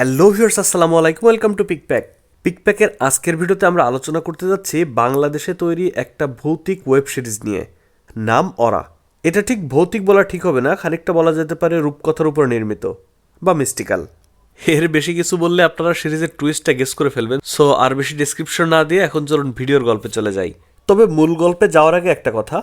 Hello viewers, আসসালামু আলাইকুম, welcome to পিকপ্যাক। পিকপ্যাকের আজকের ভিডিওতে আমরা আলোচনা করতে যাচ্ছি বাংলাদেশে তৈরি একটা ভৌতিক ওয়েব সিরিজ নিয়ে। নাম অরা। এটা ঠিক ভৌতিক বলা ঠিক হবে না, খানিকটা বলা যেতে পারে রূপকথার উপর নির্মিত বা মিস্টিক্যাল এর বেশি কিছু বললে আপনারা সিরিজের টুইস্টটা গেস করে ফেলবেন। সো আর বেশি ডিসক্রিপশন না দিয়ে এখন চলুন ভিডিওর গল্পে চলে যাই। তবে মূল গল্পে যাওয়ার আগে একটা কথা।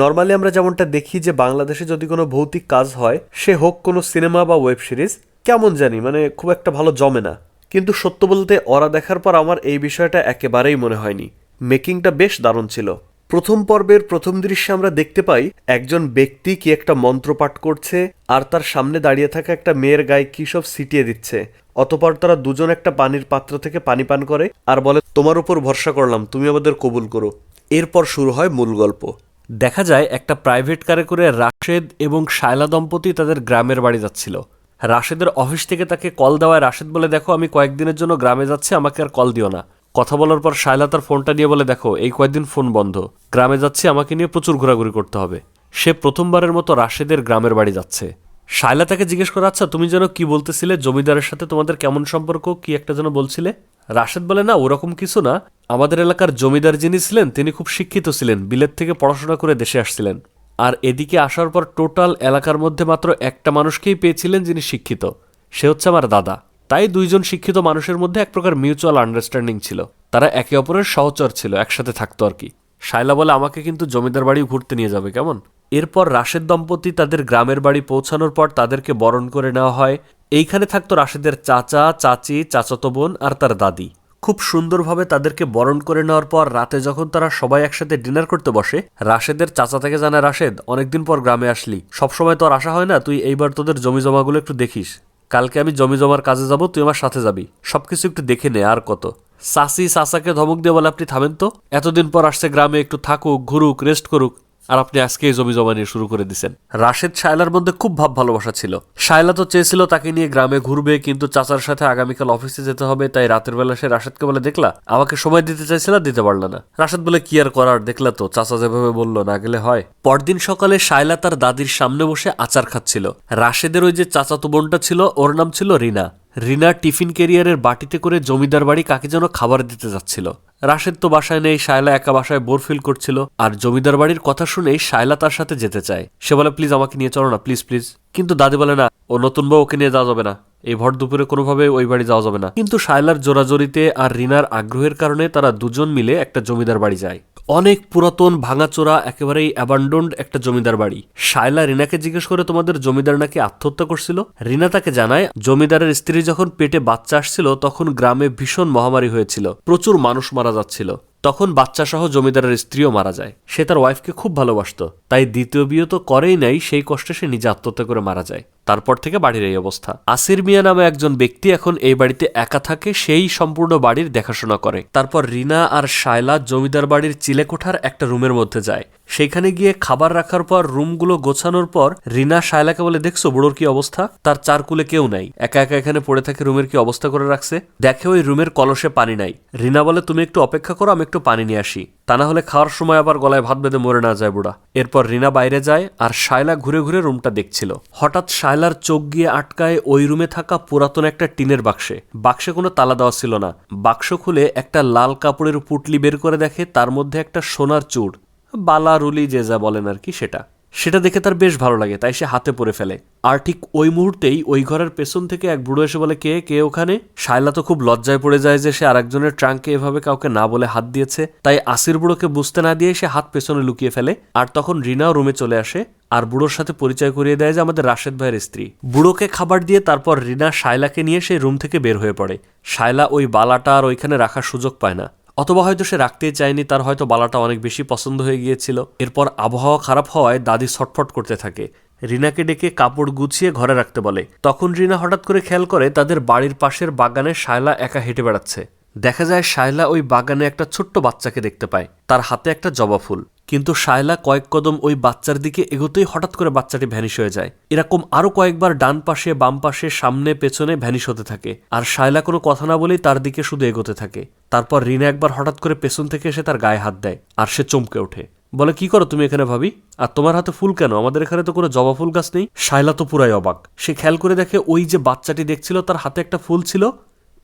নর্মালি আমরা যেমনটা দেখি যে বাংলাদেশে যদি কোনো ভৌতিক কাজ হয়, সে হোক কোনো সিনেমা বা ওয়েব সিরিজ কেমন জানি মানে খুব একটা ভালো জমে না। কিন্তু সত্য বলতে ওরা দেখার পর আমার এই বিষয়টা একেবারেই মনে হয়নি। মেকিংটা বেশ দারুণ ছিল। প্রথম পর্বের প্রথম দৃশ্যে আমরা দেখতে পাই একজন ব্যক্তি কি একটা মন্ত্র পাঠ করছে, আর তার সামনে দাঁড়িয়ে থাকা একটা মেয়ের গায়ে কি সব ছিটিয়ে দিচ্ছে। অতপর তারা দুজন একটা পানির পাত্র থেকে পানি পান করে, আর বলে, তোমার উপর ভরসা করলাম, তুমি আমাদের কবুল করো। এরপর শুরু হয় মূল গল্প। দেখা যায় একটা প্রাইভেট কারে করে রাশেদ এবং শায়লা দম্পতি তাদের গ্রামের বাড়ি যাচ্ছিল। রাশেদের অফিস থেকে তাকে কল দেওয়ায়, রাশেদ বলে, দেখো, আমি কয়েকদিনের জন্য গ্রামে যাচ্ছি, আমাকে আর কল দিও না। কথা বলার পর শায়লা তার ফোনটা নিয়ে বলে, দেখো, এই কয়েকদিন ফোন বন্ধ। গ্রামে যাচ্ছি, আমাকে নিয়ে প্রচুর ঘোরাঘুরি করতে হবে। সে প্রথমবারের মতো রাশেদের গ্রামের বাড়ি যাচ্ছে। শায়লা তাকে জিজ্ঞেস করে আচ্ছা তুমি যেন কি বলতেছিলে? জমিদারের সাথে তোমাদের কেমন সম্পর্ক? কি একটা যেন বলছিলে? রাশেদ বলে, না, ওরকম কিছু না। আমাদের এলাকার জমিদার যিনি ছিলেন, তিনি খুব শিক্ষিত ছিলেন। বিলেত থেকে পড়াশোনা করে দেশে আসছিলেন। আর এদিকে আসার পর টোটাল এলাকার মধ্যে মাত্র একটা মানুষকেই পেয়েছিলেন যিনি শিক্ষিত। সে হচ্ছে আমার দাদা। তাই দুইজন শিক্ষিত মানুষের মধ্যে এক প্রকার মিউচুয়াল আন্ডারস্ট্যান্ডিং ছিল। তারা একে অপরের সহচর ছিল, একসাথে থাকতো আর কি। শায়লা বলে, আমাকে কিন্তু জমিদার বাড়ি ঘুরতে নিয়ে যাবে, কেমন? এরপর রাশেদ দম্পতি তাদের গ্রামের বাড়ি পৌঁছানোর পর তাদেরকে বরণ করে নেওয়া হয়। এইখানে থাকতো রাশেদের চাচা, চাচি, চাচাতো বোন আর তার দাদি। খুব সুন্দরভাবে তাদেরকে বরণ করে নেওয়ার পর রাতে যখন তারা সবাই একসাথে ডিনার করতে বসে, রাশেদের চাচা থেকে জানায় রাশেদ, অনেকদিন পর গ্রামে আসলি। সবসময় তো আর আসা হয় না তুই এইবার তোদের জমি জমাগুলো একটু দেখিস? কালকে আমি জমি জমার কাজে যাব, তুই আমার সাথে যাবি। সবকিছু একটু দেখে নে, আর কত। সাসি, সাসাকে ধমক দিয়ে বলে, আপনি থামেন তো। এতদিন পর আসছে গ্রামে, একটু থাকুক, ঘুরুক রেস্ট করুক। আর আপনি আজকে এই জমি জমা নিয়ে শুরু করে দিছেন। রাশেদ শায়লার মধ্যে খুব ভাব ভালোবাসা ছিল। শায়লা তো চেয়েছিল তাকে নিয়ে গ্রামে ঘুরবে, কিন্তু চাচার সাথে আগামীকাল অফিসে যেতে হবে, তাই রাতের বেলা সে রাশেদকে বলে, দেখলা, আমাকে সময় দিতে চাইছিল, দিতে পারল না। রাশেদ বলে, কি আর করার, দেখলা তো, চাচা যেভাবে বলল, না গেলে হয়। পরদিন সকালে শায়লা তার দাদির সামনে বসে আচার খাচ্ছিল। রাশেদের ওই যে চাচাতো বোনটা ছিল, ওর নাম ছিল রিনা। রিনা টিফিন ক্যারিয়ারের বাটিতে করে জমিদার বাড়ি কাকে যেন খাবার দিতে যাচ্ছিল। রাশেদ তো বাসায় নেই, শায়লা একা বাসায় বোর ফিল করছিল। আর জমিদার বাড়ির কথা শুনেই শায়লা তার সাথে যেতে চায়। সে বলে, প্লিজ আমাকে নিয়ে চলো না, প্লিজ প্লিজ। কিন্তু দাদি বলে, না, ও নতুন বউ, ওকে নিয়ে যাওয়া যাবে না। এই ভর দুপুরে কোনোভাবে ওই বাড়ি যাওয়া যাবে না। কিন্তু শায়লার জোরাজোরিতে আর রিনার আগ্রহের কারণে তারা দুজন মিলে একটা জমিদার বাড়ি যায়। অনেক পুরাতন, ভাঙাচোরা, একেবারেই অ্যাবান্ডন্ড একটা জমিদার বাড়ি। শায়লা রিনাকে জিজ্ঞেস করে, তোমাদের জমিদার নাকি আত্মহত্যা করছিল? রিনা তাকে জানায়, জমিদারের স্ত্রী যখন পেটে বাচ্চা আসছিল, তখন গ্রামে ভীষণ মহামারী হয়েছিল। প্রচুর মানুষ মারা যাচ্ছিল। তখন বাচ্চা সহ জমিদারের স্ত্রীও মারা যায়। সে তার ওয়াইফকে খুব ভালোবাসতো। তাই দ্বিতীয় বিয়ে তো করেই নাই, সেই কষ্টে সে নিজে আত্মহত্যা করে মারা যায়। তারপর থেকে বাড়ির এই অবস্থা। আসির মিয়া নামে একজন ব্যক্তি এখন এই বাড়িতে একা থাকে, সেই সম্পূর্ণ বাড়ির দেখাশোনা করে। তারপর রিনা আর শায়লা জমিদার বাড়ির চিলেকোঠার একটা রুমের মধ্যে যায়। সেখানে গিয়ে খাবার রাখার পর, রুমগুলো গোছানোর পর, রিনা শায়লাকে বলে, দেখছ বুড়োর কি অবস্থা? তার চারকুলে কেউ নাই। একা একা এখানে পড়ে থাকে, রুমের কি অবস্থা করে রাখছে? দেখে ওই রুমের কলসে পানি নাই। রিনা বলে, তুমি একটু অপেক্ষা করো, আমি একটু পানি নিয়ে আসি। তা না হলে খাওয়ার সময় আবার গলায় ভাত বেঁধে মরে না যায় বুড়া। এরপর রিনা বাইরে যায় আর শায়লা ঘুরে ঘুরে রুমটা দেখছিল। হঠাৎ শায়লার চোখ গিয়ে আটকায় ওই রুমে থাকা পুরাতন একটা টিনের বাক্সে। বাক্সে কোনো তালা দেওয়া ছিল না। বাক্স খুলে একটা লাল কাপড়ের পুটলি বের করে দেখে তার মধ্যে একটা সোনার চূড়। বালা রুলি যে যা বলেন আর কি সেটা। সেটা দেখে তার বেশ ভালো লাগে, তাই সে হাতে পরে ফেলে। আর ঠিক ওই মুহূর্তেই ওই ঘরের পেছন থেকে এক বুড়ো এসে বলে, কে কে ওখানে? শায়লা তো খুব লজ্জায় পড়ে যায় যে সে আরেকজনের ট্রাঙ্কে এভাবে কাউকে না বলে হাত দিয়েছে। তাই আসির বুড়োকে বুঝতে না দিয়ে সে হাত পেছনে লুকিয়ে ফেলে। আর তখন রিনাও রুমে চলে আসে। আর বুড়োর সাথে পরিচয় করিয়ে দেয় যে আমাদের রাশেদ ভাইয়ের স্ত্রী। বুড়োকে খাবার দিয়ে তারপর রিনা শায়লাকে নিয়ে সেই রুম থেকে বের হয়ে পড়ে। শায়লা ওই বালাটা আর ওইখানে রাখার সুযোগ পায় না। অথবা হয়তো সে রাখতেই চায়নি, তার হয়তো বালাটা অনেক বেশি পছন্দ হয়ে গিয়েছিল। এরপর আবহাওয়া খারাপ হওয়ায় দাদি ছটফট করতে থাকে। রিনাকে ডেকে কাপড় গুছিয়ে ঘরে রাখতে বলে। তখন রিনা হঠাৎ করে খেয়াল করে তাদের বাড়ির পাশের বাগানে শায়লা একা হেঁটে বেড়াচ্ছে। দেখা যায় শায়লা ওই বাগানে একটা ছোট্ট বাচ্চাকে দেখতে পায়। তার হাতে একটা জবা ফুল। কিন্তু শায়লা কয়েক কদম ওই বাচ্চার দিকে এগোতেই হঠাৎ করে বাচ্চাটি ভ্যানিশ হয়ে যায়। এরকম আরও কয়েকবার ডান পাশে, বাম পাশে, সামনে, পেছনে ভ্যানিশ হতে থাকে। আর শায়লা কোনো কথা না বলেই তার দিকে শুধু এগোতে থাকে। তারপর রিনা একবার হঠাৎ করে পেছন থেকে এসে তার গায়ে হাত দেয় আর সে চমকে ওঠে। বলে, কি করো তুমি এখানে ভাবি? আর তোমার হাতে ফুল কেন? আমাদের এখানে তো কোনো জবা ফুল গাছ নেই। শাইলা তো পুরাই অবাক। সে খেয়াল করে দেখে ওই যে বাচ্চাটি দেখছিল তার হাতে একটা ফুল ছিল,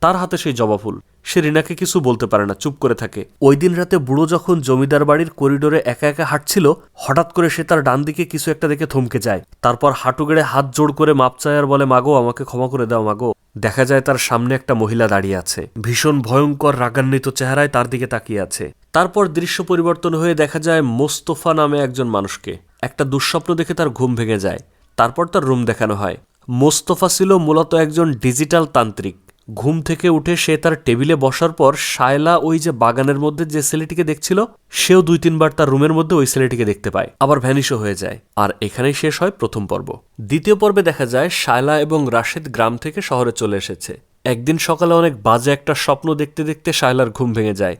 তার হাতে সেই জবা ফুল। সে রিনাকে কিছু বলতে পারে না, চুপ করে থাকে। ওই দিন রাতে বুড়ো যখন জমিদার বাড়ির করিডোরে একা একা হাঁটছিল, হঠাৎ করে সে তার ডান দিকে কিছু একটা দেখে থমকে যায়। তারপর হাঁটু গেড়ে হাত জোড় করে মাপ চায় আর বলে, মাগো, আমাকে ক্ষমা করে দাও, মাগো। দেখা যায় তার সামনে একটা মহিলা দাঁড়িয়ে আছে। ভীষণ ভয়ঙ্কর রাগান্বিত চেহারায় তার দিকে তাকিয়ে আছে। তারপর দৃশ্য পরিবর্তন হয়ে দেখা যায় মোস্তফা নামে একজন মানুষকে। একটা দুঃস্বপ্ন দেখে তার ঘুম ভেঙে যায়। তারপর তার রুম দেখানো হয়। মোস্তফা ছিল মূলত একজন ডিজিটাল তান্ত্রিক। ঘুম থেকে উঠে সে তার টেবিলে বসার পর শায়লা ওই যে বাগানের মধ্যে যে ছেলেটিকে দেখছিল, সেও দুই তিনবার তার রুমের মধ্যে ওই ছেলেটিকে দেখতে পায়। আবার ভ্যানিশও হয়ে যায়। আর এখানেই শেষ হয় প্রথম পর্ব। দ্বিতীয় পর্বে দেখা যায় শায়লা এবং রাশেদ গ্রাম থেকে শহরে চলে এসেছে। একদিন সকালে অনেক বাজে একটা স্বপ্ন দেখতে দেখতে শায়লার ঘুম ভেঙে যায়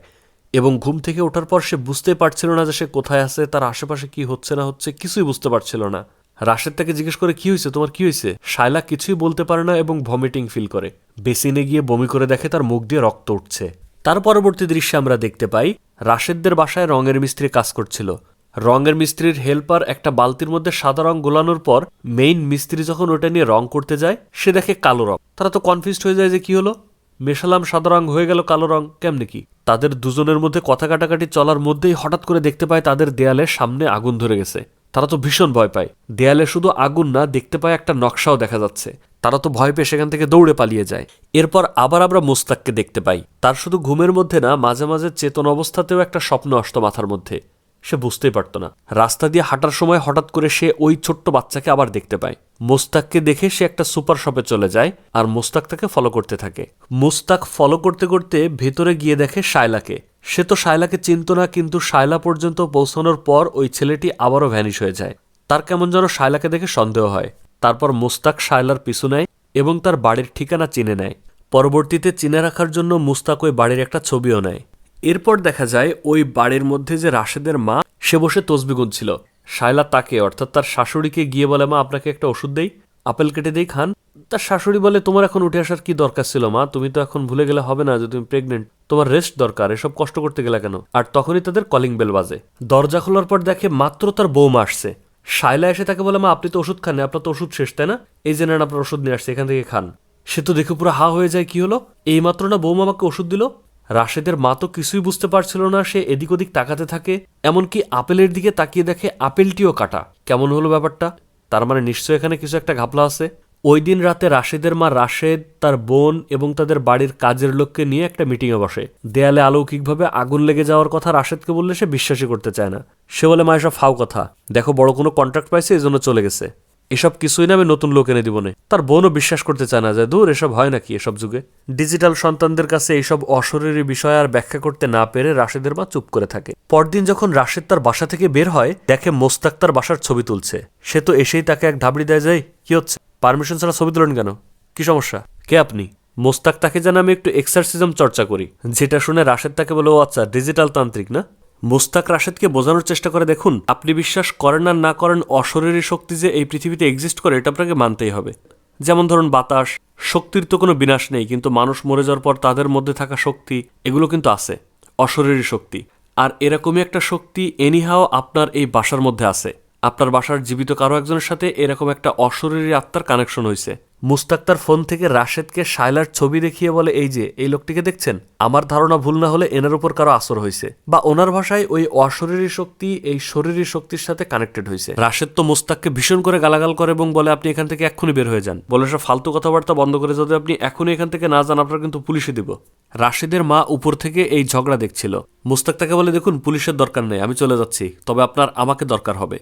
এবং ঘুম থেকে ওঠার পর সে বুঝতে পারছিল না যে সে কোথায় আছে, তার আশেপাশে কি হচ্ছে না হচ্ছে, কিছুই বুঝতে পারছিল না। রাশেদ তাকে জিজ্ঞেস করে, কি হয়েছে? তোমার কি হয়েছে? শায়লা কিছুই বলতে পারে না এবং ভমিটিং ফিল করে। বেসিনে গিয়ে বমি করে দেখে তার মুখ দিয়ে রক্ত উঠছে। তার পরবর্তী দৃশ্যে আমরা দেখতে পাই, রাশেদদের বাসায় রঙের মিস্ত্রি কাজ করছিল। রঙের মিস্ত্রির হেল্পার একটা বালতির মধ্যে সাদা রং গোলানোর পর মেইন মিস্ত্রি যখন ওটা নিয়ে রং করতে যায়, সে দেখে কালো রং। তারা তো কনফিউজড হয়ে যায় যে কি হলো? মেশালাম সাদা রং হয়ে গেল কালো রং, কেমনে কি? তাদের দুজনের মধ্যে কথা কাটাকাটি চলার মধ্যেই হঠাৎ করে দেখতে পায় তাদের দেয়ালে সামনে আগুন ধরে গেছে। তারা তো ভীষণ ভয় পায়। দেয়ালে শুধু আগুন না, দেখতে পায় একটা নকশাও দেখা যাচ্ছে। তারা তো ভয় পেয়ে সেখান থেকে দৌড়ে পালিয়ে যায়। এরপর আবার আমরা মোস্তাককে দেখতে পাই। তার শুধু ঘুমের মধ্যে না, মাঝে মাঝে চেতন অবস্থাতেও একটা স্বপ্ন আসতো মাথার মধ্যে। সে বুঝতেই পারত না। রাস্তা দিয়ে হাঁটার সময় হঠাৎ করে সে ওই ছোট্ট বাচ্চাকে আবার দেখতে পায়। মোস্তাককে দেখে সে একটা সুপার শপে চলে যায় আর মোস্তাক তাকে ফলো করতে থাকে। মোস্তাক ফলো করতে করতে ভেতরে গিয়ে দেখে শায়লাকে। সে তো শায়লাকে চিনত না, কিন্তু শায়লা পর্যন্ত পৌঁছানোর পর ওই ছেলেটি আবারও ভ্যানিশ হয়ে যায়। তার কেমন যেন শায়লাকে দেখে সন্দেহ হয়। তারপর মোস্তাক শায়লার পিছু নেয় এবং তার বাড়ির ঠিকানা চিনে নেয়। পরবর্তীতে চিনে রাখার জন্য মুস্তাক ওই বাড়ির একটা ছবিও নেয়। এরপর দেখা যায় ওই বাড়ির মধ্যে যে রাশেদের মা, সে বসে তসবি গুনছিল। শায়লা তাকে, অর্থাৎ তার শাশুড়িকে গিয়ে বলে, মা, আপনাকে একটা ওষুধ দেই। আপেল কেটে দেই, খান। তার শাশুড়ি বলে, তোমার এখন উঠে আসার কি দরকার ছিল, মা? তুমি তো এখন ভুলে গেলে হবে না যে তুমি প্রেগনেন্ট তোমার রেস্ট দরকার, এসব কষ্ট করতে গেলে কেন? আর তখনই তাদের কলিং বেল বাজে। দরজা খোলার পর দেখে মাত্র তার বৌমা আসছে। শায়লা এসে তাকে বলে, মা, আপনি তো ওষুধ খান, আপনার তো ওষুধ শেষ, তাই না? এই যে নেন, আপনার ওষুধ নিয়ে আসছে, এখান থেকে খান। সে তো দেখে পুরো হা হয়ে যায়, কি হলো? এই মাত্র না বৌমা আমাকে ওষুধ দিল? রাশেদের মা তো কিছুই বুঝতে পারছিল না, সে এদিক ওদিক তাকাতে থাকে, এমনকি আপেলের দিকে তাকিয়ে দেখে আপেলটিও কাটা। কেমন হলো ব্যাপারটা? তার মানে নিশ্চয় এখানে কিছু একটা ঘাপলা আছে? ওই দিন রাতে রাশেদের মা রাশেদ, তার বোন এবং তাদের বাড়ির কাজের লোককে নিয়ে একটা মিটিংয়ে বসে। দেয়ালে অলৌকিকভাবে আগুন লেগে যাওয়ার কথা রাশেদকে বললে সে বিশ্বাসই করতে চায় না। সে বলে, মা, এসব ফাও কথা। দেখো, বড় কোনো কন্ট্রাক্ট পাইছে এই জন্য চলে গেছে। এসব কিছুই না আমি নতুন লোক এনে দিব না। তার বোনও বিশ্বাস করতে চায় না। যে দূর এসব হয় নাকি এসব যুগে? ডিজিটাল সন্তানদের কাছে এইসব অশরীরী বিষয় আর ব্যাখ্যা করতে না পেরে রাশেদের মা চুপ করে থাকে। পরদিন যখন রাশেদ তার বাসা থেকে বের হয়, দেখে মোস্তাক তার বাসার ছবি তুলছে। সে তো এসেই তাকে এক ধাবড়ি দেয় যায় কি হচ্ছে? পারমিশন ছাড়া ছবি তুলেন কেন? কি সমস্যা? কে আপনি? মোস্তাক তাকে যেন আমি একটু এক্সারসিজম চর্চা করি। যেটা শুনে রাশেদ তাকে বলে, ও আচ্ছা ডিজিটাল তান্ত্রিক না? মোস্তাক রাশেদকে বোঝানোর চেষ্টা করে, দেখুন, আপনি বিশ্বাস করেন আর না করেন, অশরীরী শক্তি যে এই পৃথিবীতে এক্সিস্ট করে, এটা আপনাকে মানতেই হবে। যেমন ধরুন, বাতাস। শক্তির তো কোনো বিনাশ নেই, কিন্তু মানুষ মরে যাওয়ার পর তাদের মধ্যে থাকা শক্তি, এগুলো কিন্তু আছে, অশরীরী শক্তি। আর এরকমই একটা শক্তি এনিহাও আপনার এই বাসার মধ্যে আছে। আপনার বাসার জীবিত কারও একজনের সাথে এরকম একটা অশরীরী আত্মার কানেকশন হয়েছে মুস্তাক তার ফোন থেকে রাশেদকে শায়লার ছবি দেখিয়ে বলে, এই যে, এই লোকটিকে দেখছেন? আমার ধারণা ভুল না হলে এনার উপর কারও আসর হয়েছে বা ওনার ভাষায় ওই অশরীরী শক্তি, এই শরীরী শক্তির সাথে কানেক্টেড হয়েছে রাশেদ তো মুস্তাককে ভীষণ করে গালাগাল করে এবং বলে, আপনি এখান থেকে এক্ষুনি বের হয়ে যান। বলে সব ফালতু কথাবার্তা বন্ধ করে, যদি আপনি এখনই এখান থেকে না যান, আপনার কিন্তু পুলিশে দিব। রাশেদের মা উপর থেকে এই ঝগড়া দেখছিল। মুস্তাক তাকে বলে, দেখুন, পুলিশের দরকার নেই, আমি চলে যাচ্ছি, তবে আপনার আমাকে দরকার হবে।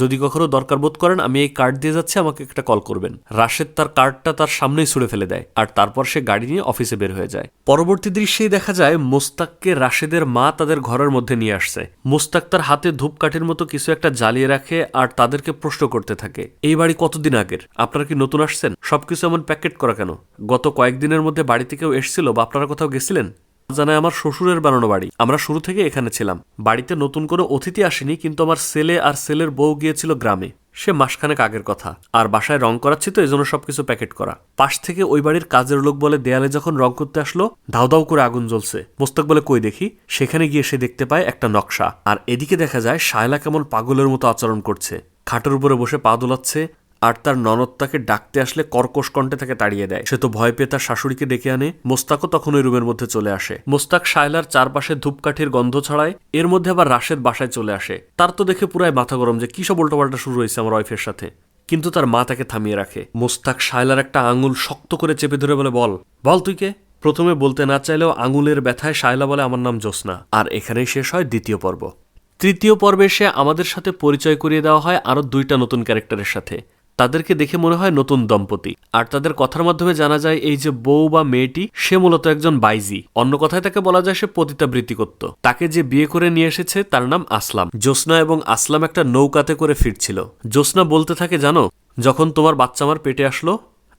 যদি কখনো দরকার বোধ করেন, আমি এই কার্ড দিয়ে যাচ্ছি, আমাকে একটা কল করবেন। রাশেদ তার কার্ডটা তার সামনেই ছুড়ে ফেলে দেয়, আর তারপর সে গাড়ি নিয়ে অফিসে বের হয়ে যায়। পরবর্তী দৃশ্যেই দেখা যায়, মোস্তাককে রাশেদের মা তাদের ঘরের মধ্যে নিয়ে আসছে। মোস্তাক তার হাতে ধূপকাঠির মতো কিছু একটা জ্বালিয়ে রাখে, আর তাদেরকে প্রশ্ন করতে থাকে, এই বাড়ি কতদিন আগের? আপনারা কি নতুন আসছেন? সবকিছু এমন প্যাকেট করা কেন? গত কয়েকদিনের মধ্যে বাড়িতে কেউ এসেছিল বা আপনারা কোথাও গেছিলেন? জানায় আমার শ্বশুরের বানানো বাড়ি। আমরা শুরু থেকে এখানে ছিলাম। বাড়িতে নতুন কোনো অতিথি আসেনি, কিন্তু আমার ছেলে আর ছেলের বউ গিয়েছিল গ্রামে। সে মাসখানেক আগের কথা। আর বাসায় রং করাচ্ছি তো এজন্য সবকিছু প্যাকেট করা। পাশ থেকে ওই বাড়ির কাজের লোক বলে দেয়ালে যখন রং করতে আসলো ধাউ ধাউ করে আগুন জ্বলছে। মোস্তাক বলে, কই দেখি? সেখানে গিয়ে সে দেখতে পায় একটা নকশা। আর এদিকে দেখা যায়, শায়লা কেমন পাগলের মতো আচরণ করছে। খাটের উপরে বসে পা দোলাচ্ছে। আর তার ননদ তাকে ডাকতে আসলে কর্কশ কণ্ঠে তাকে তাড়িয়ে দেয়। সে তো ভয় পেয়ে তার শাশুড়িকে ডেকে আনে। মোস্তাকও তখন ওই রুমের মধ্যে চলে আসে। মোস্তাক শায়লার চারপাশে ধূপকাঠির গন্ধ ছড়ায়। এর মধ্যে আবার রাশেদ বাসায় চলে আসে। তার তো দেখে পুরাই মাথা গরম যে কি সব উল্টোপাল্টা শুরু হয়েছে আমার ওয়াইফের সাথে। কিন্তু তার মা তাকে থামিয়ে রাখে। মোস্তাক শায়লার একটা আঙুল শক্ত করে চেপে ধরে বলে, বল। বল তুই কে? প্রথমে বলতে না চাইলেও আঙুলের ব্যথায় শায়লা বলে আমার নাম জ্যোৎস্না। আর এখানেই শেষ হয় দ্বিতীয় পর্ব। তৃতীয় পর্বে এসে আমাদের সাথে পরিচয় করিয়ে দেওয়া হয় আরও দুইটা নতুন ক্যারেক্টারের সাথে। তাদেরকে দেখে মনে হয় নতুন দম্পতি। আর তাদের কথার মাধ্যমে জানা যায়, এই যে বউ বা মেয়েটি, সে মূলত একজন বাইজি। অন্য কথায় তাকে বলা যায় সে পতিতাবৃত্তি করত তাকে যে বিয়ে করে নিয়ে এসেছে, তার নাম আসলাম। জ্যোৎস্না এবং আসলাম একটা নৌকাতে করে ফিরছিল। জ্যোৎস্না বলতে থাকে, জানো, যখন তোমার বাচ্চা আমার পেটে আসলো,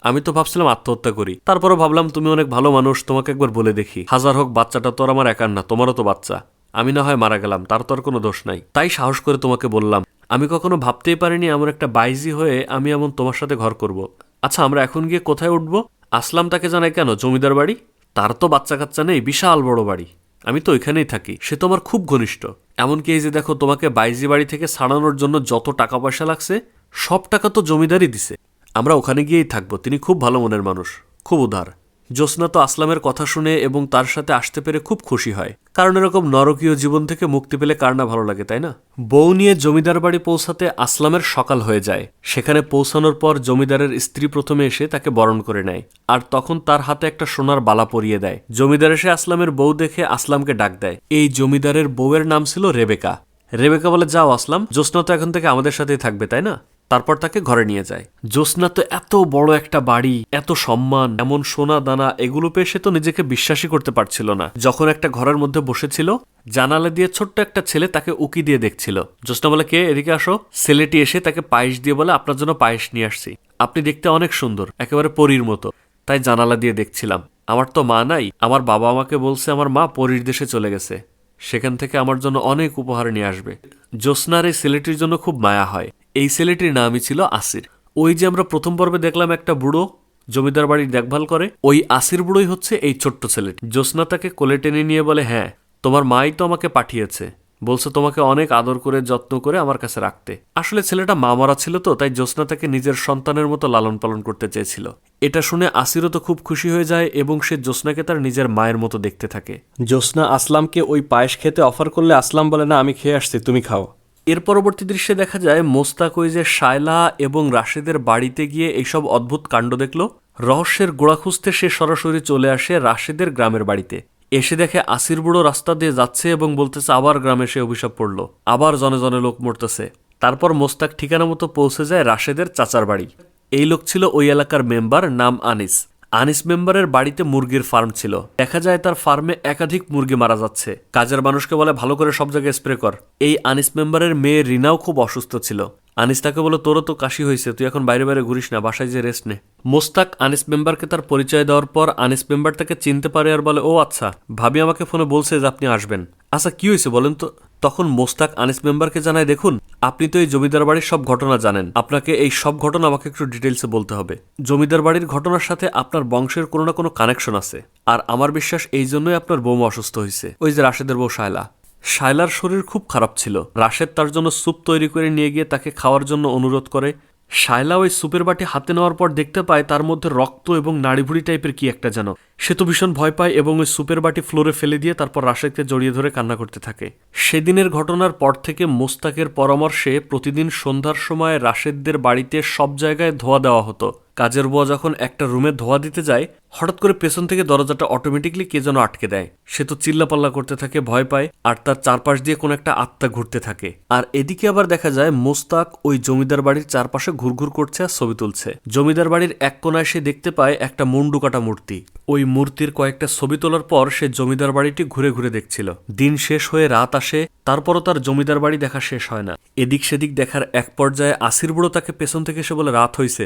আমি তো ভাবছিলাম আত্মহত্যা করি। তারপরও ভাবলাম, তুমি অনেক ভালো মানুষ, তোমাকে একবার বলে দেখি। হাজার হোক, বাচ্চাটা তো আর আমার একার না, তোমারও তো বাচ্চা। আমি না হয় মারা গেলাম, তার তো আর কোনো দোষ নাই। তাই সাহস করে তোমাকে বললাম আমি কখনো ভাবতেই পারিনি এমন একটা বাইজি হয়ে আমি এমন তোমার সাথে ঘর করব। আচ্ছা আমরা এখন গিয়ে কোথায় উঠবো? আসলাম তাকে জানাই কেন? জমিদার বাড়ি? তার তো বাচ্চা কাচ্চা নেই, বিশাল বড় বাড়ি। আমি তো ওইখানেই থাকি, সে তো আমার খুব ঘনিষ্ঠ। এমনকি এই যে দেখো, তোমাকে বাইজি বাড়ি থেকে ছাড়ানোর জন্য যত টাকা পয়সা লাগছে, সব টাকা তো জমিদারই দিছে। আমরা ওখানে গিয়েই থাকব, তিনি খুব ভালো মনের মানুষ, খুব উদার। জ্যোৎস্না তো আসলামের কথা শুনে এবং তার সাথে আসতে পেরে খুব খুশি হয়। কারণ এরকম নরকীয় জীবন থেকে মুক্তি পেলে কার না ভালো লাগে, তাই না? বউ নিয়ে জমিদার বাড়ি পৌঁছাতে আসলামের সকাল হয়ে যায়। সেখানে পৌঁছানোর পর জমিদারের স্ত্রী প্রথমে এসে তাকে বরণ করে নেয় আর তখন তার হাতে একটা সোনার বালা পরিয়ে দেয়। জমিদার এসে আসলামের বউ দেখে আসলামকে ডাক দেয়। এই জমিদারের বউয়ের নাম ছিল রেবেকা। রেবেকা বলে, যাও আসলাম। জ্যোৎস্না তো এখন থেকে আমাদের সাথেই থাকবে, তাই না? তারপর তাকে ঘরে নিয়ে যায়। জ্যোৎস্না তো এত বড় একটা বাড়ি, এত সম্মান, এমন সোনা, দানা, এগুলো পেয়ে সে তো নিজেকে বিশ্বাসই করতে পারছিল না। যখন একটা ঘরের মধ্যে বসেছিল, জানালা দিয়ে ছোট্ট একটা ছেলে তাকে উকি দিয়ে দেখছিল। জ্যোৎস্না বলে, কে, এদিকে আসো। ছেলেটি এসে তাকে পায়েস দিয়ে বলে, আপনার জন্য পায়েস নিয়ে আসছি। আপনি দেখতে অনেক সুন্দর, একেবারে পরীর মতো। তাই জানালা দিয়ে দেখছিলাম। আমার তো মা নাই, আমার বাবা আমাকে বলছে আমার মা পরীর দেশে চলে গেছে। সেখান থেকে আমার জন্য অনেক উপহার নিয়ে আসবে। জ্যোৎস্নার এই ছেলেটির জন্য খুব মায়া হয়। এই ছেলেটির নামই ছিল আসির। ওই যে আমরা প্রথম পর্বে দেখলাম একটা বুড়ো জমিদার বাড়ির দেখভাল করে, ওই আসির বুড়োই হচ্ছে এই ছোট্ট ছেলেটি। জ্যোৎস্না তাকে কোলে টেনে নিয়ে বলে হ্যাঁ তোমার মাই তো আমাকে পাঠিয়েছে। বলছে তোমাকে অনেক আদর করে, যত্ন করে আমার কাছে রাখতে। আসলে ছেলেটা মা মরা ছিল তো, তাই জ্যোৎস্না তাকে নিজের সন্তানের মতো লালন পালন করতে চেয়েছিল। এটা শুনে আসিরও তো খুব খুশি হয়ে যায় এবং সে জ্যোৎস্নাকে তার নিজের মায়ের মতো দেখতে থাকে। জ্যোৎস্না আসলামকে ওই পায়েস খেতে অফার করলে, আসলাম বলে, না, আমি খেয়ে আসছি, তুমি খাও। এর পরবর্তী দৃশ্যে দেখা যায় মোস্তাক ওই যে শায়লা এবং রাশেদের বাড়িতে গিয়ে এইসব অদ্ভুত কাণ্ড দেখল। রহস্যের গোড়া খুঁজতে সে সরাসরি চলে আসে রাশেদের গ্রামের বাড়িতে। এসে দেখে আসির বুড়ো রাস্তা দিয়ে যাচ্ছে এবং বলতেছে, আবার গ্রামে সে অভিশাপ পড়ল। আবার জনে জনে লোক মরতেছে। তারপর মোস্তাক ঠিকানা মতো পৌঁছে যায় রাশেদের চাচার বাড়ি। এই লোক ছিল ওই এলাকার মেম্বার, নাম আনিস। আনিস মেম্বারের বাড়িতে মুরগির ফার্ম ছিল। দেখা যায় তার ফার্মে একাধিক মুরগি মারা যাচ্ছে। কাজের মানুষকে বলে, ভালো করে সব জায়গায় স্প্রে কর। এই আনিস মেম্বারের মেয়ে রিনাও খুব অসুস্থ ছিল। আনিস তাকে বলে, তোরও তো কাশি হয়েছে, তুই এখন বাইরে বাইরে ঘুরিস না, বাসায় যে রেস্ট নে। মোস্তাক আনিস মেম্বারকে তার পরিচয় দেওয়ার পর আনিস মেম্বার তাকে চিনতে পারে আর বলে, ও আচ্ছা ভাবি আমাকে ফোনে বলছে যে আপনি আসবেন। আচ্ছা কি হয়েছে বলেন তো? তখন মোস্তাক আনিস মেম্বারকে জানায়, দেখুন, আপনি তো এই জমিদার বাড়ির সব ঘটনা জানেন। আপনাকে এই সব ঘটনা আমাকে একটু ডিটেলসে বলতে হবে। জমিদার বাড়ির ঘটনার সাথে আপনার বংশের কোনো না কোনো কানেকশন আছে। আর আমার বিশ্বাস এই জন্যই আপনার বৌমা অসুস্থ হয়েছে ওই যে রাশেদের বউ শায়লা। শায়লার শরীর খুব খারাপ ছিল। রাশেদ তার জন্য স্যুপ তৈরি করে নিয়ে গিয়ে তাকে খাওয়ার জন্য অনুরোধ করে শায়লা ওই সুপের বাটি হাতে নেওয়ার পর দেখতে পায় তার মধ্যে রক্ত এবং নাড়িভুড়ি টাইপের কি একটা যেন। সে তো ভীষণ ভয় পায় এবং ওই সুপের বাটি ফ্লোরে ফেলে দিয়ে তারপর রাশেদকে জড়িয়ে ধরে কান্না করতে থাকে। সেদিনের ঘটনার পর থেকে মোস্তাকের পরামর্শে প্রতিদিন সন্ধ্যার সময় রাশেদদের বাড়িতে সব জায়গায় ধোয়া দেওয়া হতো। কাজের বুয়া যখন একটা রুমে ধোয়া দিতে যায়, হঠাৎ করে পেছন থেকে দরজাটা অটোমেটিকলি কে যেন আটকে দেয়। সে তো চিল্লাপাল্লা করতে থাকে, ভয় পায়, আর তার চারপাশ দিয়ে কোনো একটা আত্মা ঘুরতে থাকে। আর এদিকে আবার দেখা যায়, মোস্তাক ওই জমিদার বাড়ির চারপাশে ঘুরঘুর করছে আর ছবি তুলছে। জমিদার বাড়ির এক কোনায় সে দেখতে পায় একটা মুন্ডু কাটা মূর্তি। ওই মূর্তির কয়েকটা ছবি তোলার পর সে জমিদার বাড়িটি ঘুরে ঘুরে দেখছিল। দিন শেষ হয়ে রাত আসে, তারপরও তার জমিদার বাড়ি দেখা শেষ হয় না। এদিক সেদিক দেখার এক পর্যায়ে আসির বুড়ো তাকে পেছন থেকে এসে বলে, রাত হইছে।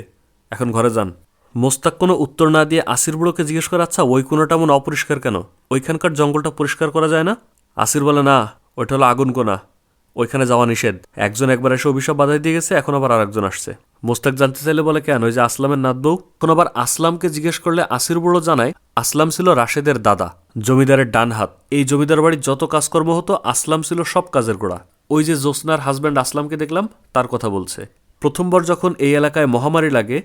এখন ঘরে যান। মোস্তাক কোনো উত্তর না দিয়ে আসির বুড়োকে জিজ্ঞেস করে আচ্ছা ওই কোনোটা এমন অপরিষ্কার কেন? ওইখানকার জঙ্গলটা পরিষ্কার করা যায় না? আসির বলে, না, ওইটা হলো আগুন কোনা। ওইখানে যাওয়া নিষেধ। একজন একবার এসে অভিশাপ বাধাই দিয়ে গেছে, এখন আবার আরেকজন আসছে। মোস্তাক জানতে চাইলে বলে, কেন? ওই যে আসলামের নাত বউ? এখন আবার আসলামকে জিজ্ঞেস করলে আসির বুড়ো জানায়, আসলাম ছিল রাশেদের দাদা, জমিদারের ডান হাত। এই জমিদার বাড়ির যত কাজকর্ম হতো, আসলাম ছিল সব কাজের গোড়া। ওই যে জোসনার হাজব্যান্ড আসলামকে দেখলাম, তার কথা বলছে। প্রথমবার যখন এই এলাকায় মহামারী লাগে,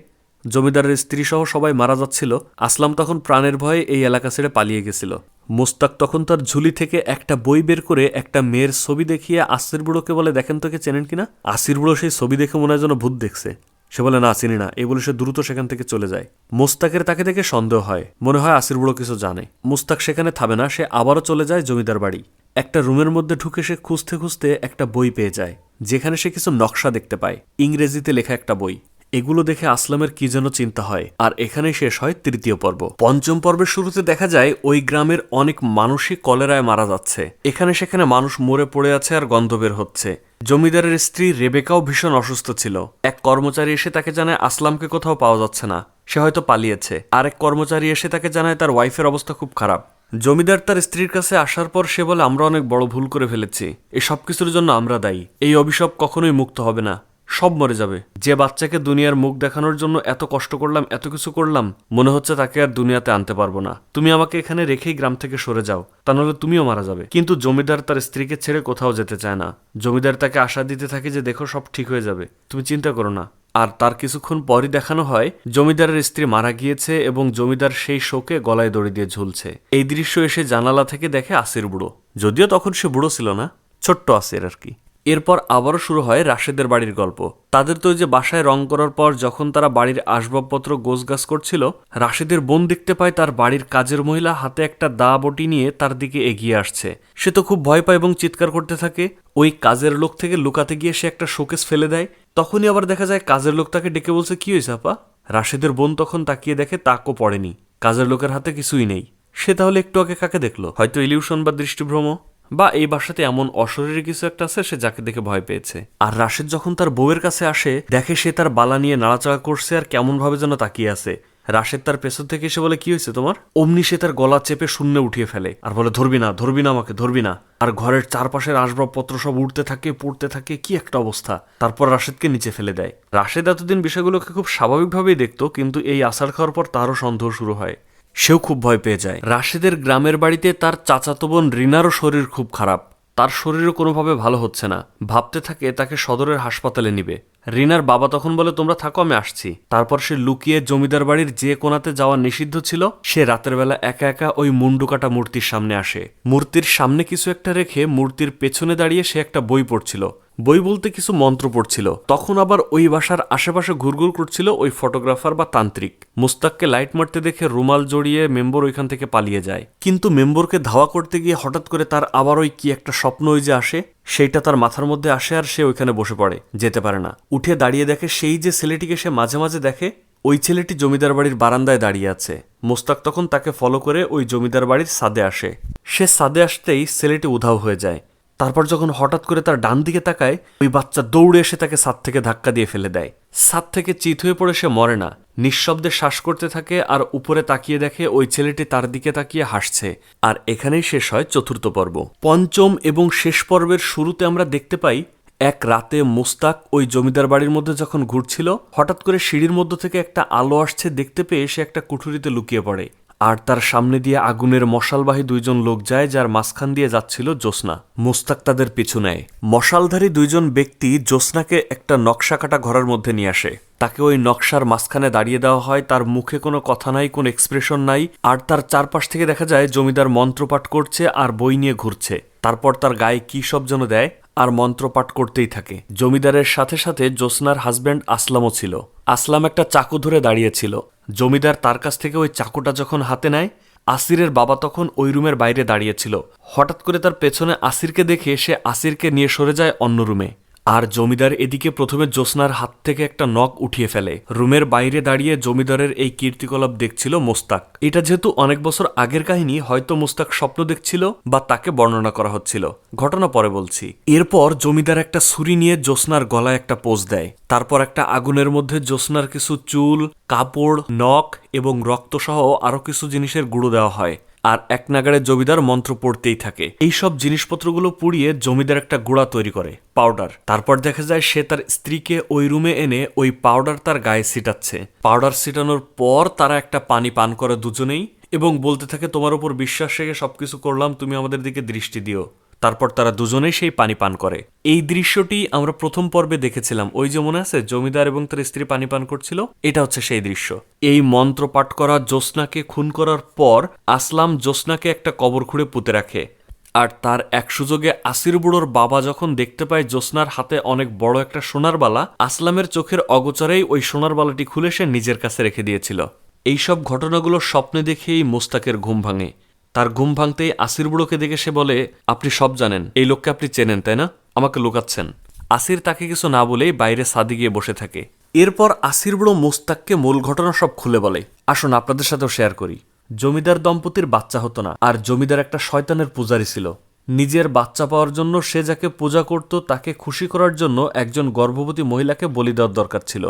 জমিদারের স্ত্রী সহ সবাই মারা যাচ্ছিল, আসলাম তখন প্রাণের ভয়ে এই এলাকা ছেড়ে পালিয়ে গেছিল। মোস্তাক তখন তার ঝুলি থেকে একটা বই বের করে একটা মেয়ের ছবি দেখিয়ে আসির বুড়োকে বলে, দেখেন তোকে চেনেন কিনা? আসির বুড়ো সেই ছবি দেখে মনে হয় যেন ভূত দেখছে। সে বলে, না, চিনি না। এই বলে সে দ্রুত সেখান থেকে চলে যায়। মোস্তাকের তাকে দেখে সন্দেহ হয়। মনে হয় আসির বুড়ো কিছু জানে। মোস্তাক সেখানে থাবে না, সে আবারও চলে যায় জমিদার বাড়ি। একটা রুমের মধ্যে ঢুকে সে খুঁজতে খুঁজতে একটা বই পেয়ে যায়, যেখানে সে কিছু নকশা দেখতে পায়। ইংরেজিতে লেখা একটা বই। এগুলো দেখে আসলামের কি যেন চিন্তা হয়। আর এখানেই শেষ হয় তৃতীয় পর্ব। পঞ্চম পর্বের শুরুতে দেখা যায়, ওই গ্রামের অনেক মানুষই কলেরায় মারা যাচ্ছে। এখানে সেখানে মানুষ মরে পড়ে আছে আর গন্ধ বের হচ্ছে। জমিদারের স্ত্রী রেবেকাও ভীষণ অসুস্থ ছিল। এক কর্মচারী এসে তাকে জানায়, আসলামকে কোথাও পাওয়া যাচ্ছে না। সে হয়তো পালিয়েছে। আরেক কর্মচারী এসে তাকে জানায়, তার ওয়াইফের অবস্থা খুব খারাপ। জমিদার তার স্ত্রীর কাছে আসার পর সে বলে, আমরা অনেক বড় ভুল করে ফেলেছি। এই সব কিছুর জন্য আমরা দায়ী। এই অভিশাপ কখনোই মুক্ত হবে না। সব মরে যাবে। যে বাচ্চাকে দুনিয়ার মুখ দেখানোর জন্য এত কষ্ট করলাম, এত কিছু করলাম, মনে হচ্ছে তাকে আর দুনিয়াতে আনতে পারব না। তুমি আমাকে এখানে রেখেই গ্রাম থেকে সরে যাও, তা নাহলে তুমিও মারা যাবে। কিন্তু জমিদার তার স্ত্রীকে ছেড়ে কোথাও যেতে চায় না। জমিদার তাকে আশা দিতে থাকে যে দেখো সব ঠিক হয়ে যাবে। তুমি চিন্তা করো না। আর তার কিছুক্ষণ পরই দেখানো হয়, জমিদারের স্ত্রী মারা গিয়েছে এবং জমিদার সেই শোকে গলায় দড়ি দিয়ে ঝুলছে। এই দৃশ্য এসে জানালা থেকে দেখে আসির বুড়ো। যদিও তখন সে বুড়ো ছিল না, ছোট্ট আসির আর কি। এরপর আবারও শুরু হয় রাশেদের বাড়ির গল্প। তাদের তো যে বাসায় রং করার পর যখন তারা বাড়ির আসবাবপত্র গোছগাছ করছিল, রাশেদের বোন দেখতে পায় তার বাড়ির কাজের মহিলা হাতে একটা দা বটি নিয়ে তার দিকে এগিয়ে আসছে। সে তো খুব ভয় পায় এবং চিৎকার করতে থাকে। ওই কাজের লোক থেকে লুকাতে গিয়ে সে একটা শোকেস ফেলে দেয়। তখনই আবার দেখা যায় কাজের লোক তাকে ডেকে বলছে, কি হয়েছে আপা? রাশেদের বোন তখন তাকিয়ে দেখে তাকও পড়েনি। কাজের লোকের হাতে কিছুই নেই। সে তাহলে একটু আগে কাকে দেখল? হয়তো ইলিউশন বা দৃষ্টিভ্রম বা এই বাসাতে এমন অশরীরী কিছু একটা আছে, সে যাকে দেখে ভয় পেয়েছে। আর রাশেদ যখন তার বউয়ের কাছে আসে, দেখে সে তার বালা নিয়ে নাড়াচাড়া করছে আর কেমন ভাবে যেন তাকিয়ে আছে। রাশেদ তার পেছন থেকে এসে বলে, কি হয়েছে তোমার? অমনি সে তার গলা চেপে শূন্য উঠিয়ে ফেলে আর বলে, ধরবি না ধরবি না আমাকে, ধরবি না। আর ঘরের চারপাশের আসবাবপত্র সব উঠতে থাকে, পড়তে থাকে, কি একটা অবস্থা। তারপর রাশেদকে নিচে ফেলে দেয়। রাশেদ এতদিন বিষয়গুলোকে খুব স্বাভাবিকভাবেই দেখতো, কিন্তু এই আসার খাওয়ার পর তারও সন্দেহ শুরু হয়। সেও খুব ভয় পেয়ে যায়। রাশেদের গ্রামের বাড়িতে তার চাচাতো বোন রিনারও শরীর খুব খারাপ। তার শরীরও কোনোভাবে ভালো হচ্ছে না। ভাবতে থাকে তাকে সদরের হাসপাতালে নিবে। রিনার বাবা তখন বলে, তোমরা থাকো, আমি আসছি। তারপর সে লুকিয়ে জমিদার বাড়ির যে কোনাতে যাওয়া নিষিদ্ধ ছিল, সে রাতের বেলা একা একা ওই মুন্ডুকাটা মূর্তির সামনে আসে। মূর্তির সামনে কিছু একটা রেখে মূর্তির পেছনে দাঁড়িয়ে সে একটা বই পড়ছিল। বই বলতে কিছু মন্ত্র পড়ছিল। তখন আবার ওই বাসার আশেপাশে ঘুরঘুর করছিল ওই ফটোগ্রাফার বা তান্ত্রিক। মুস্তাককে লাইট মারতে দেখে রুমাল জড়িয়ে মেম্বর ওইখান থেকে পালিয়ে যায়। কিন্তু মেম্বরকে ধাওয়া করতে গিয়ে হঠাৎ করে তার আবার ওই কি একটা স্বপ্ন ওই যে আসে সেইটা তার মাথার মধ্যে আসে আর সে ওইখানে বসে পড়ে, যেতে পারে না। উঠে দাঁড়িয়ে দেখে সেই যে ছেলেটিকে সে মাঝে মাঝে দেখে, ওই ছেলেটি জমিদার বাড়ির বারান্দায় দাঁড়িয়ে আছে। মোস্তাক তখন তাকে ফলো করে ওই জমিদার বাড়ির সাদে আসে। সে সাদে আসতেই ছেলেটি উধাও হয়ে যায়। তারপর যখন হঠাৎ করে তার ডান দিকে তাকায়, ওই বাচ্চা দৌড়ে এসে তাকে ছাদ থেকে ধাক্কা দিয়ে ফেলে দেয়। ছাদ থেকে চিত হয়ে পড়ে সে মরে না। নিঃশব্দে শ্বাস করতে থাকে আর উপরে তাকিয়ে দেখে ওই ছেলেটি তার দিকে তাকিয়ে হাসছে। আর এখানেই শেষ হয় চতুর্থ পর্ব। পঞ্চম এবং শেষ পর্বের শুরুতে আমরা দেখতে পাই, এক রাতে মোস্তাক ওই জমিদার বাড়ির মধ্যে যখন ঘুরছিল, হঠাৎ করে সিঁড়ির মধ্য থেকে একটা আলো আসছে দেখতে পেয়ে সে একটা কুঠুরিতে লুকিয়ে পড়ে। আর তার সামনে দিয়ে আগুনের মশালবাহী দুইজন লোক যায় যার মাঝখান দিয়ে যাচ্ছিল জ্যোৎস্না। মোস্তাক তাদের পিছু নেয়। মশালধারী দুইজন ব্যক্তি জ্যোৎস্নাকে একটা নকশা কাটা ঘরের মধ্যে নিয়ে আসে। তাকে ওই নকশার মাঝখানে দাঁড়িয়ে দেওয়া হয়, তার মুখে কোনো কথা নাই, কোনো এক্সপ্রেশন নাই, আর তার চারপাশ থেকে দেখা যায় জমিদার মন্ত্রপাঠ করছে আর বই নিয়ে ঘুরছে। তারপর তার গায়ে কি সব যেন দেয় আর মন্ত্রপাঠ করতেই থাকে। জমিদারের সাথে সাথে জ্যোৎস্নার হাজব্যান্ড আসলামও ছিল। আসলাম একটা চাকু ধরে দাঁড়িয়েছিল জমিদার তার কাছ থেকে ওই চাকুটা যখন হাতে নেয়, আসিরের বাবা তখন ওই রুমের বাইরে দাঁড়িয়েছিল। হঠাৎ করে তার পেছনে আসিরকে দেখে সে আসিরকে নিয়ে সরে যায় অন্য রুমে। আর জমিদার এদিকে প্রথমে জ্যোৎস্নার হাত থেকে একটা নখ উঠিয়ে ফেলে। রুমের বাইরে দাঁড়িয়ে জমিদারের এই কীর্তিকলাপ দেখছিল মোস্তাক। এটা যেহেতু অনেক বছর আগের কাহিনী, হয়তো মোস্তাক স্বপ্ন দেখছিল বা তাকে বর্ণনা করা হচ্ছিল। ঘটনা পরে বলছি। এরপর জমিদার একটা ছুরি নিয়ে জ্যোৎস্নার গলায় একটা পোজ দেয়। তারপর একটা আগুনের মধ্যে জ্যোৎস্নার কিছু চুল, কাপড়, নখ এবং রক্তসহ আরও কিছু জিনিসের গুঁড়ো দেওয়া হয়। আর এক নাগারে জমিদার মন্ত্র পড়তেই থাকে। এই সব জিনিসপত্রগুলো পুড়িয়ে জমিদার একটা গুঁড়া তৈরি করে, পাউডার। তারপর দেখা যায় সে তার স্ত্রীকে ওই রুমে এনে ওই পাউডার তার গায়ে ছিটাচ্ছে। পাউডার ছিটানোর পর তারা একটা পানি পান করে দুজনেই এবং বলতে থাকে, তোমার উপর বিশ্বাস রেখে সবকিছু করলাম, তুমি আমাদের দিকে দৃষ্টি দিও। তারপর তারা দুজনেই সেই পানি পান করে। এই দৃশ্যটি আমরা প্রথম পর্বে দেখেছিলাম। ওই যে মনে আছে, জমিদার এবং তার স্ত্রী পানি পান করছিল? এটা হচ্ছে সেই দৃশ্য। এই মন্ত্র পাঠ করা জ্যোৎস্নাকে খুন করার পর আসলাম জ্যোৎস্নাকে একটা কবর খুঁড়ে পুঁতে রাখে। আর তার এক সুযোগে আসির বুড়োর বাবা যখন দেখতে পায় জ্যোৎস্নার হাতে অনেক বড় একটা সোনার বালা, আসলামের চোখের অগোচরেই ওই সোনার বালাটি খুলে সে নিজের কাছে রেখে দিয়েছিল। এইসব ঘটনাগুলো স্বপ্নে দেখেই মোস্তাকের ঘুম ভাঙে। তার ঘুম ভাঙতেই আসির বুড়োকে দেখে সে বলে, আপনি সব জানেন, এই লোককে আপনি চেনেন, তাই না? আমাকে লুকাচ্ছেন। আসির তাকে কিছু না বলেই বাইরে সাদি গিয়ে বসে থাকে। এরপর আসির বুড়ো মোস্তাককে মূল ঘটনা সব খুলে বলে। আসুন, আপনাদের সাথেও শেয়ার করি। জমিদার দম্পতির বাচ্চা হতো না, আর জমিদার একটা শয়তানের পূজারি ছিল। নিজের বাচ্চা পাওয়ার জন্য সে যাকে পূজা করত, তাকে খুশি করার জন্য একজন গর্ভবতী মহিলাকে বলি দেওয়ার দরকার ছিল।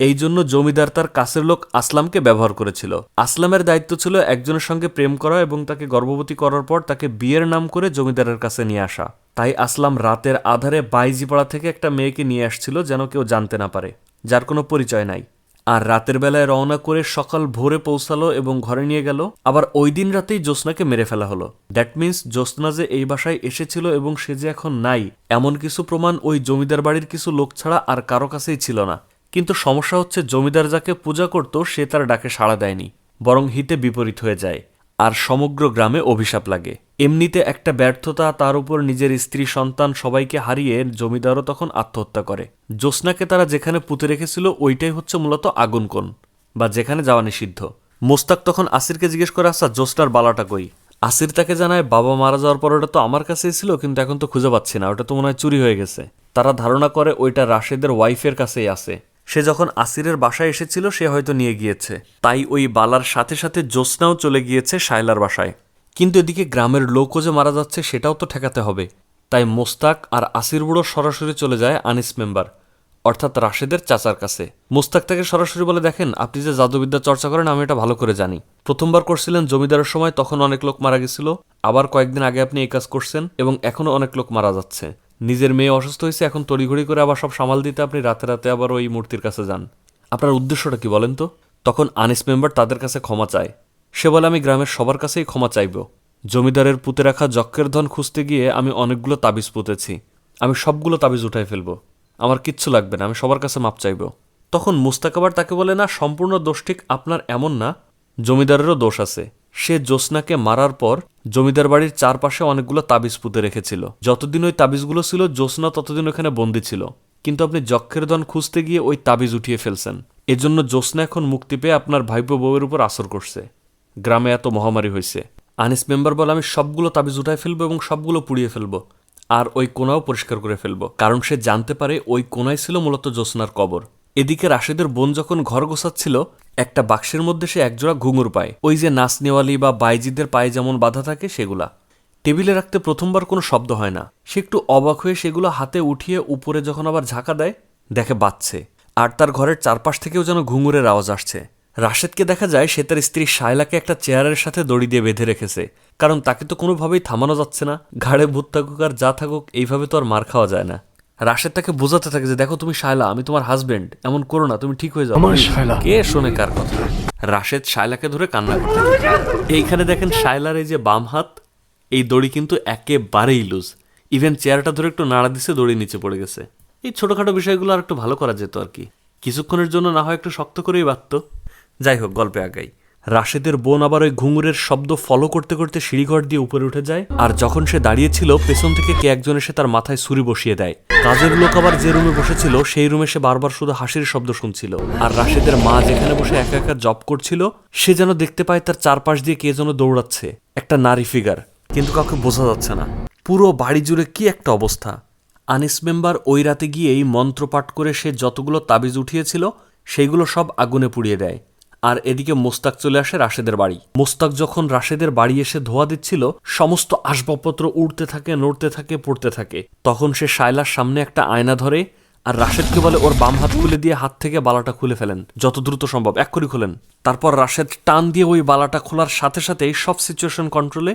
এই জন্য জমিদার তার কাছের লোক আসলামকে ব্যবহার করেছিল। আসলামের দায়িত্ব ছিল একজনের সঙ্গে প্রেম করা এবং তাকে গর্ভবতী করার পর তাকে বিয়ের নাম করে জমিদারের কাছে নিয়ে আসা। তাই আসলাম রাতের আধারে বাইজিপাড়া থেকে একটা মেয়েকে নিয়ে আসছিল যেন কেউ জানতে না পারে, যার কোনো পরিচয় নাই। আর রাতের বেলায় রওনা করে সকাল ভোরে পৌঁছালো এবং ঘরে নিয়ে গেল, আবার ওই দিন রাতেই জ্যোৎস্নাকে মেরে ফেলা হলো। দ্যাট মিন্স জ্যোৎস্না যে এই বাসায় এসেছিল এবং সে যে এখন নাই, এমন কিছু প্রমাণ ওই জমিদার বাড়ির কিছু লোক ছাড়া আর কারও কাছেই ছিল না। কিন্তু সমস্যা হচ্ছে জমিদার যাকে পূজা করত, সে তার ডাকে সাড়া দেয়নি, বরং হিতে বিপরীত হয়ে যায়, আর সমগ্র গ্রামে অভিশাপ লাগে। এমনিতে একটা ব্যর্থতা তার উপর নিজের স্ত্রী, সন্তান সবাইকে হারিয়ে জমিদারও তখন আত্মহত্যা করে। জ্যোৎস্নাকে তারা যেখানে পুঁতে রেখেছিল, ওইটাই হচ্ছে মূলত আগুন কোণ, বা যেখানে যাওয়া নিষিদ্ধ। মোস্তাক তখন আসিরকে জিজ্ঞেস করে আসা জ্যোৎস্নার বালাটা কই? আসির তাকে জানায়, বাবা মারা যাওয়ার পর ওটা তো আমার কাছেই ছিল, কিন্তু এখন তো খুঁজে পাচ্ছি না, ওটা তো মনে হয় চুরি হয়ে গেছে। তারা ধারণা করে, ওইটা রাশেদের ওয়াইফের কাছেই আছে। সে যখন আসিরের বাসায় এসেছিল, সে হয়তো নিয়ে গিয়েছে। তাই ওই বালার সাথে সাথে জ্যোৎস্নাও চলে গিয়েছে শায়লার বাসায়। কিন্তু এদিকে গ্রামের লোকও যে মারা যাচ্ছে, সেটাও তো ঠেকাতে হবে। তাই মোস্তাক আর আসির বুড়ো সরাসরি চলে যায় আনিস মেম্বার, অর্থাৎ রাশেদের চাচার কাছে। মোস্তাক তাকে সরাসরি বলে দেখেন, আপনি যে জাদুবিদ্যা চর্চা করেন, আমি এটা ভালো করে জানি। প্রথমবার করছিলেন জমিদারের সময়, তখন অনেক লোক মারা গেছিল। আবার কয়েকদিন আগে আপনি এই কাজ করছেন এবং এখনও অনেক লোক মারা যাচ্ছে। নিজের মেয়ে অসুস্থ হয়েছে, এখন তড়িঘড়ি করে আবার সব সামাল দিতে আপনি রাতে রাতে আবার ওই মূর্তির কাছে যান। আপনার উদ্দেশ্যটা কি বলেন তো? তখন আনিস মেম্বার তাদের কাছে ক্ষমা চায়। সে বলে, আমি গ্রামের সবার কাছেই ক্ষমা চাইব। জমিদারের পুঁতে রাখা যক্ষের ধন খুঁজতে গিয়ে আমি অনেকগুলো তাবিজ পুঁতেছি। আমি সবগুলো তাবিজ উঠাই ফেলব। আমার কিচ্ছু লাগবে না, আমি সবার কাছে মাপ চাইব। তখন মুস্তাক আবার তাকে বলে, না, সম্পূর্ণ দোষ ঠিক আপনার এমন না, জমিদারেরও দোষ আছে। সে জ্যোৎস্নাকে মারার পর জমিদার বাড়ির চারপাশে অনেকগুলো তাবিজ পুঁতে রেখেছিল। যতদিন ওই তাবিজগুলো ছিল, জ্যোৎস্না ততদিন ওখানে বন্দি ছিল। কিন্তু আপনি যক্ষের ধন খুঁজতে গিয়ে ওই তাবিজ উঠিয়ে ফেলছেন। এজন্য জ্যোৎস্না এখন মুক্তি পেয়ে আপনার ভাইপো বউয়ের উপর আসর করছে। গ্রামে এত মহামারী হয়েছে। আনিস মেম্বার বলে, আমি সবগুলো তাবিজ উঠায় ফেলব এবং সবগুলো পুড়িয়ে ফেলব। আর ওই কোনাও পরিষ্কার করে ফেলব। কারণ সে জানতে পারে ওই কোনায় ছিল মূলত জ্যোৎস্নার কবর। এদিকে রাশেদের বোন যখন ঘর গোছাচ্ছিল একটা বাক্সের মধ্যে সে একজোড়া ঘুঙুর পায়। ওই যে নাচনেওয়ালি বা বাইজিদের পায়ে যেমন বাধা থাকে, সেগুলা। টেবিলে রাখতে প্রথমবার কোনো শব্দ হয় না। সে একটু অবাক হয়ে সেগুলো হাতে উঠিয়ে উপরে যখন আবার ঝাঁকা দেয়, দেখে বাচ্চে আর তার ঘরের চারপাশ থেকেও যেন ঘুঙুরের আওয়াজ আসছে। রাশেদকে দেখা যায় সে তার স্ত্রী শায়লাকে একটা চেয়ারের সাথে দড়ি দিয়ে বেঁধে রেখেছে। কারণ তাকে তো কোনোভাবেই থামানো যাচ্ছে না। ঘাড়ে ভূত থাকুক আর যা থাকুক, এইভাবে তো আর মার খাওয়া যায় না। রাশেদ তাকে বোঝাতে থাকে যে দেখো তুমি শায়লা আমি তোমার হাজবেন্ড এমন করো না তুমি ঠিক হয়ে যাও। কে শোনে কার কথা? রাশেদ শায়লাকে ধরে কান্না করতে এইখানে দেখেন শায়লার এই যে বাম হাত এই দড়ি কিন্তু একেবারেই লুজ ইভেন চেয়ারটা ধরে একটু নাড়া দিছে দড়ি নিচে পড়ে গেছে। এই ছোটখাটো বিষয়গুলো আর একটু ভালো করা যেত আর কি। কিছুক্ষণের জন্য না হয় একটু শক্ত করেই বাঁধত। যাই হোক গল্পে আগাই। রাশেদের বোন আবার ওই ঘুঙুরের শব্দ ফলো করতে করতে সিঁড়িঘর দিয়ে উপরে উঠে যায়। আর যখন সে দাঁড়িয়েছিল, পেছন থেকে কে একজন এসে তার মাথায় ছুরি বসিয়ে দেয়। কাজের লোক আবার যে রুমে বসেছিল, সেই রুমে সে বারবার শুধু হাসির শব্দ শুনছিল। আর রাশেদের মা যেখানে বসে একা একা জব করছিল, সে যেন দেখতে পায় তার চারপাশ দিয়ে কে যেন দৌড়াচ্ছে। একটা নারী ফিগার কিন্তু কাউকে বোঝা যাচ্ছে না। পুরো বাড়ি জুড়ে কি একটা অবস্থা? আনিস মেম্বার ওই রাতে গিয়েই মন্ত্রপাঠ করে সে যতগুলো তাবিজ উঠিয়েছিল, সেইগুলো সব আগুনে পুড়িয়ে দেয়। আর এদিকে মোস্তাক চলে আসে রাশেদের বাড়ি। মোস্তাক যখন রাশেদের বাড়ি এসে ধোয়া দিচ্ছিল, সমস্ত আসবাবপত্র উড়তে থাকে, নড়তে থাকে, পড়তে থাকে। তখন সে শায়লার সামনে একটা আয়না ধরে আর রাশেদকে বলে, ওর বাম হাত খুলে দিয়ে হাত থেকে বালাটা খুলে ফেলেন। যত দ্রুত সম্ভব, এক্ষুনি খুলেন। তারপর রাশেদ টান দিয়ে ওই বালাটা খোলার সাথে সাথেই সব সিচুয়েশন কন্ট্রোলে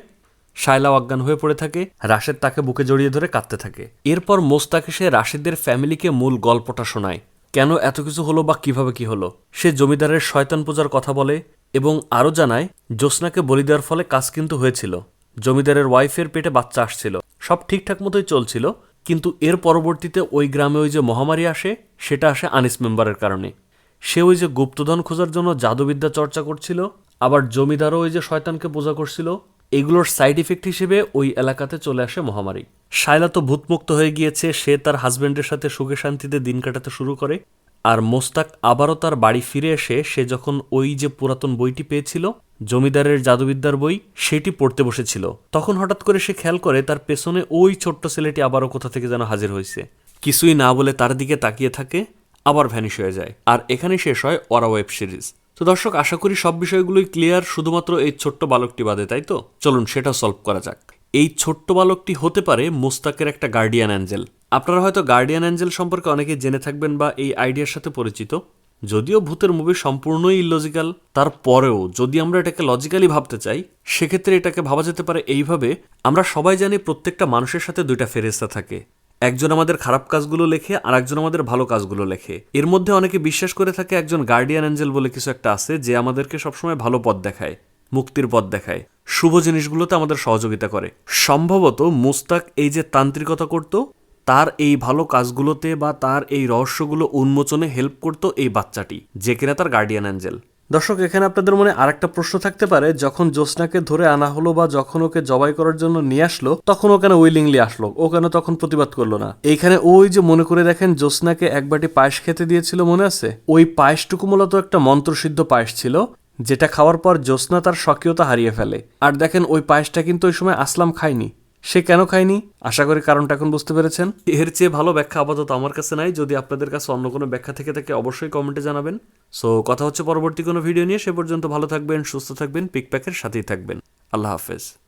শায়লা অজ্ঞান হয়ে পড়ে থাকে। রাশেদ তাকে বুকে জড়িয়ে ধরে কাঁদতে থাকে। এরপর মোস্তাক এসে রাশেদের ফ্যামিলিকে মূল গল্পটা শোনায়। কেন এত কিছু হলো বা কীভাবে কি হলো? সে জমিদারের শয়তান পূজার কথা বলে এবং আরও জানায়, জ্যোৎস্নাকে বলি দেওয়ার ফলে কাজ কিন্তু হয়েছিল। জমিদারের ওয়াইফের পেটে বাচ্চা আসছিল। সব ঠিকঠাক মতোই চলছিল, কিন্তু এর পরবর্তীতে ওই গ্রামে ওই যে মহামারী আসে, সেটা আসে আনিস মেম্বারের কারণে। সে ওই যে গুপ্তধন খোঁজার জন্য জাদুবিদ্যা চর্চা করছিল, আবার জমিদারও ওই যে শয়তানকে পূজা করছিল এগুলোর সাইড ইফেক্ট হিসেবে ওই এলাকাতে চলে আসে মহামারী। শায়লা তো ভূতমুক্ত হয়ে গিয়েছে, সে তার হাজব্যান্ডের সাথে সুখে শান্তিতে দিন কাটাতে শুরু করে। আর মোস্তাক আবারও তার বাড়ি ফিরে এসে সে যখন ওই যে পুরাতন বইটি পেয়েছিল, জমিদারের জাদুবিদ্যার বই, সেটি পড়তে বসেছিল। তখন হঠাৎ করে সে খেয়াল করে তার পেছনে ওই ছোট্ট ছেলেটি আবারও কোথা থেকে যেন হাজির হয়েছে। কিছুই না বলে তার দিকে তাকিয়ে থাকে, আবার ভ্যানিশ হয়ে যায়। আর এখানে শেষ হয় ওরা ওয়েব সিরিজ তো দর্শক, আশা করি সব বিষয়গুলোই ক্লিয়ার শুধুমাত্র এই ছোট্ট বালকটি বাদে, তাই তো? চলুন সেটা সলভ করা যাক। এই ছোট্ট বালকটি হতে পারে মোস্তাকের একটা গার্ডিয়ান অ্যাঞ্জেল আপনারা হয়তো গার্ডিয়ান অ্যাঞ্জেল সম্পর্কে অনেকেই জেনে থাকবেন বা এই আইডিয়ার সাথে পরিচিত। যদিও ভূতের মুভি সম্পূর্ণই ইলজিক্যাল তারপরেও যদি আমরা এটাকে লজিক্যালি ভাবতে চাই, সেক্ষেত্রে এটাকে ভাবা যেতে পারে এইভাবে, আমরা সবাই জানি প্রত্যেকটা মানুষের সাথে দুইটা ফেরেস্তা থাকে। একজন আমাদের খারাপ কাজগুলো লেখে আর একজন আমাদের ভালো কাজগুলো লেখে। এর মধ্যে অনেকে বিশ্বাস করে থাকে একজন গার্ডিয়ান অ্যাঞ্জেল বলে কিছু একটা আছে যে আমাদেরকে সবসময় ভালো পথ দেখায়, মুক্তির পথ দেখায়। শুভ জিনিসগুলোতে আমাদের সহযোগিতা করে। সম্ভবত মুস্তাক এই যে তান্ত্রিকতা করত, তার এই ভালো কাজগুলোতে বা তার এই রহস্যগুলো উন্মোচনে হেল্প করতো এই বাচ্চাটি, যে কিনা তার গার্ডিয়ান অ্যাঞ্জেল দর্শক, এখানে আপনাদের মনে আরেকটা প্রশ্ন থাকতে পারে। যখন জ্যোৎস্নাকে ধরে আনা হলো বা যখন ওকে জবাই করার জন্য নিয়ে আসলো, তখন ও কেন উইলিংলি আসলো? ও কেন তখন প্রতিবাদ করল না? এইখানে ওই যে মনে করে দেখেন, জ্যোৎস্নাকে এক বাটি পায়েস খেতে দিয়েছিল মনে আছে? ওই পায়েসটুকু মূলত একটা মন্ত্রসিদ্ধ পায়েস ছিল, যেটা খাওয়ার পর জ্যোৎস্না তার স্বকীয়তা হারিয়ে ফেলে। আর দেখেন, ওই পায়েসটা কিন্তু ওই সময় আসলাম খায়নি। সে কেন খায়নি? আশা করি কারণটা এখন বুঝতে পেরেছেন। এর চেয়ে ভালো ব্যাখ্যা আপাতত আমার কাছে নাই। যদি আপনাদের কাছে অন্য কোনো ব্যাখ্যা থেকে থাকে, অবশ্যই কমেন্টে জানাবেন। সো কথা হচ্ছে পরবর্তী কোনো ভিডিও নিয়ে। সে পর্যন্ত ভালো থাকবেন, সুস্থ থাকবেন পিকপ্যাকের সাথেই থাকবেন। আল্লাহ হাফেজ।